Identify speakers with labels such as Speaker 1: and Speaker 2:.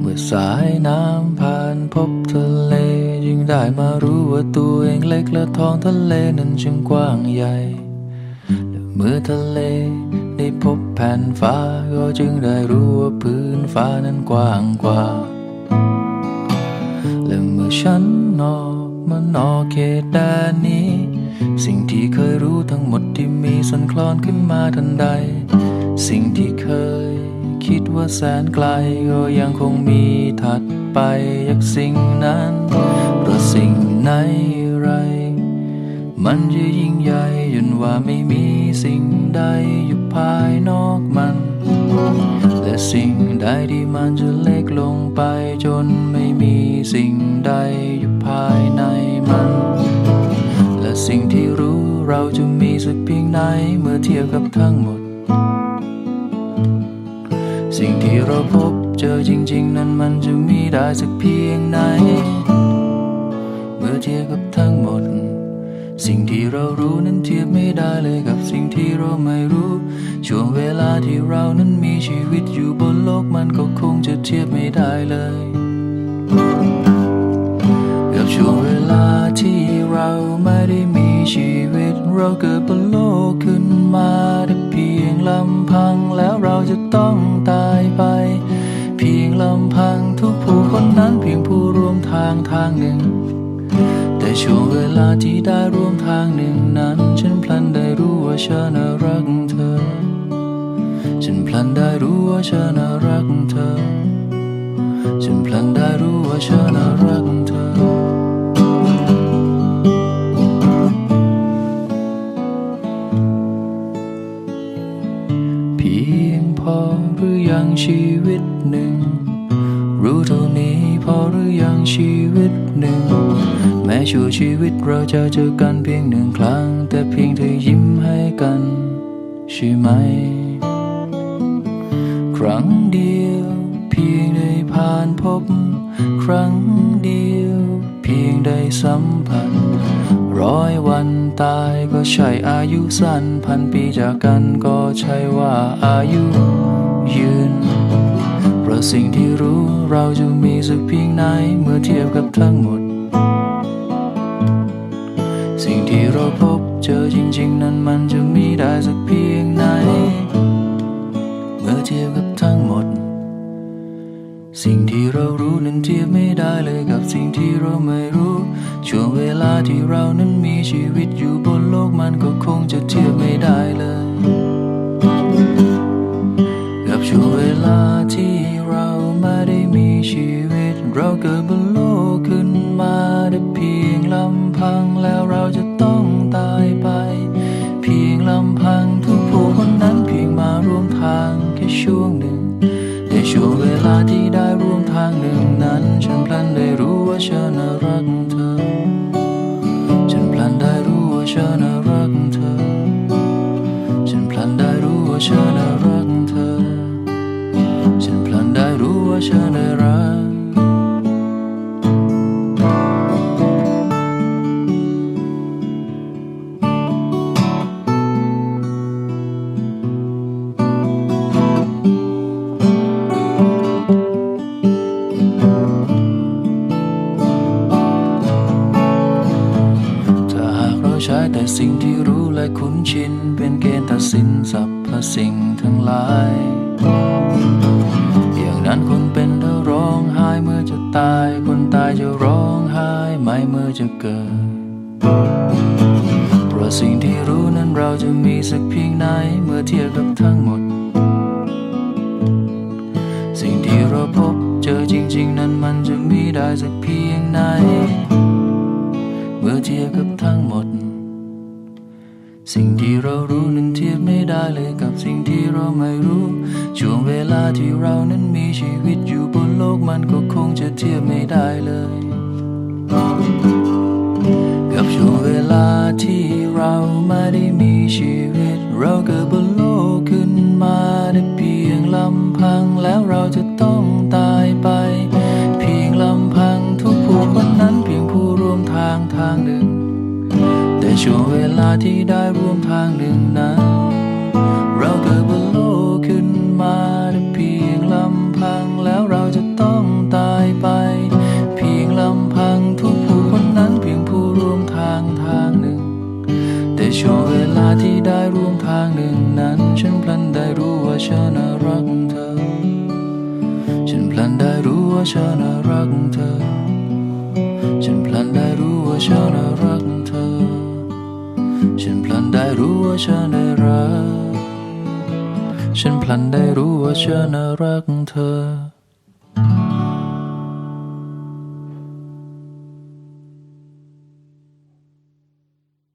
Speaker 1: เมื่อสายน้ำผ่านพบทะเลจึงได้มารู้ว่าตัวเองเล็กและท้องทะเลนั้นช่างกว้างใหญ่และเมื่อทะเลได้พบแผ่นฟ้าก็จึงได้รู้ว่าพื้นฟ้านั้นกว้างกว่า และเมื่อฉันออกมานอกเขตแดนนี้ สิ่งที่เคยรู้ทั้งหมดที่มีสันคลอนขึ้นมาทันใด สิ่งที่เคย คิดว่าแสนไกลก็ยังคงมีถัดไปจากสิ่งนั้นเพราะสิ่งไหนไร มันจะยิ่งใหญ่จนว่าไม่มีสิ่งใดอยู่ภายนอกมัน และสิ่งใดที่มันจะเล็กลงไปจนไม่มีสิ่งใดอยู่ภายในมัน และสิ่งที่รู้เราจะมีสักเพียงไหนเมื่อเทียบกับทั้งหมด สิ่งที่เราพบเจอจริง ๆ นั้นมันจะมีได้สักเพียงไหน เมื่อเทียบกับทั้งหมด สิ่งที่เรารู้นั้นเทียบไม่ได้เลยกับสิ่งที่เราไม่รู้ ช่วงเวลาที่เรานั้นมีชีวิตอยู่บนโลกมันก็คงจะเทียบไม่ได้เลย กับช่วงเวลาที่เราไม่ได้มีชีวิต เราเกิดบนโลกขึ้นมาได้เพียงลำพังแล้วเราจะ ไป เพียงลำพังทุกผู้คนนั้นเพียงผู้ร่วมทางทางหนึ่ง แต่ช่วงเวลาที่ได้ร่วมทางหนึ่งนั้น ฉันพลันได้รู้ว่าฉันน่ะรักเธอ ฉันพลันได้รู้ว่าฉันน่ะรักเธอ ฉันพลันได้รู้ว่าฉันน่ะรักเธอเพียงพอ หรือยังชีวิตหนึ่ง รู้เท่านี้พอหรือยังชีวิตหนึ่ง แม้ชั่วชีวิตเราจะเจอกันเพียงหนึ่งครั้ง แต่เพียงเธอยิ้มให้กัน ใช่ไหม ครั้งเดียว เพียงได้ผ่านพบ ครั้งเดียว เพียงได้สัมผัสร้อยวันตายก็ใช่อายุสั้น พันปีจากกันก็ใช่ว่าอายุ เพราะสิ่งที่รู้เราจะมีสักเพียงไหนเมื่อเทียบกับทั้งหมด สิ่งที่เราพบเจอจริง ๆ นั้นมันจะมีได้สักเพียงไหน เมื่อเทียบกับทั้งหมด สิ่งที่เรารู้นั้นเทียบไม่ได้เลยกับสิ่งที่เราไม่รู้ ช่วงเวลาที่เรานั้นมีชีวิตอยู่บนโลกมันก็คงจะเทียบไม่ได้เลย กิดบนโลกขึ้นมาได้เพียงลำพังแล้วเราจะต้องตายไป เพียงลำพังทุกผู้คนนั้นเพียงมาร่วมทางแค่ช่วงหนึ่ง ในช่วงเวลาที่ได้ร่วมทางหนึ่งนั้น ฉันพลันได้รู้ว่าฉันอะไร ใช้แต่สิ่งที่รู้และคุ้นชิน เป็นเกณฑ์ตัดสินสรรพสิ่งทั้งหลาย อย่างนั้นคนเป็นจะร้องไห้เมื่อจะตาย คนตายจะร้องไห้ไม่เมื่อจะเกิด เพราะสิ่งที่รู้นั้นเราจะมีสักเพียงไหนเมื่อเทียบกับทั้งหมด สิ่งที่เราพบเจอจริง ๆ นั้นมันจะมีได้สักเพียงไหนเมื่อเทียบกับทั้งหมด สิ่งที่เรารู้นั้นเทียบไม่ได้เลยกับสิ่งที่เราไม่รู้ ช่วงเวลาที่เรานั้นมีชีวิตอยู่บนโลกมันก็คงจะเทียบไม่ได้เลย กับช่วงเวลาที่เราไม่ได้มีชีวิต เราเกิดบนโลกขึ้นมาได้เพียงลำพังแล้วเราจะต้องตายาที่ได้ร่วมทางหนึ่งนั้น เราเกิดบนโลกขึ้นมาได้เพียงลำพังแล้วเราจะต้องตายไป เพียงลำพังทุกผู้คนนั้นเพียงผู้ร่วมทางทางหนึ่ง แต่ช่วงเวลาที่ได้ร่วมทางหนึ่งนั้น ฉันพลันได้รู้ว่าฉันรักเธอ ฉันพลันได้รู้ว่าฉันรักเธอ ฉันพลันได้รู้ว่าฉันรักเธอ ฉันพลันได้รู้ว่าฉันได้รัก ฉันพลันได้รู้ว่าฉันรักเธอ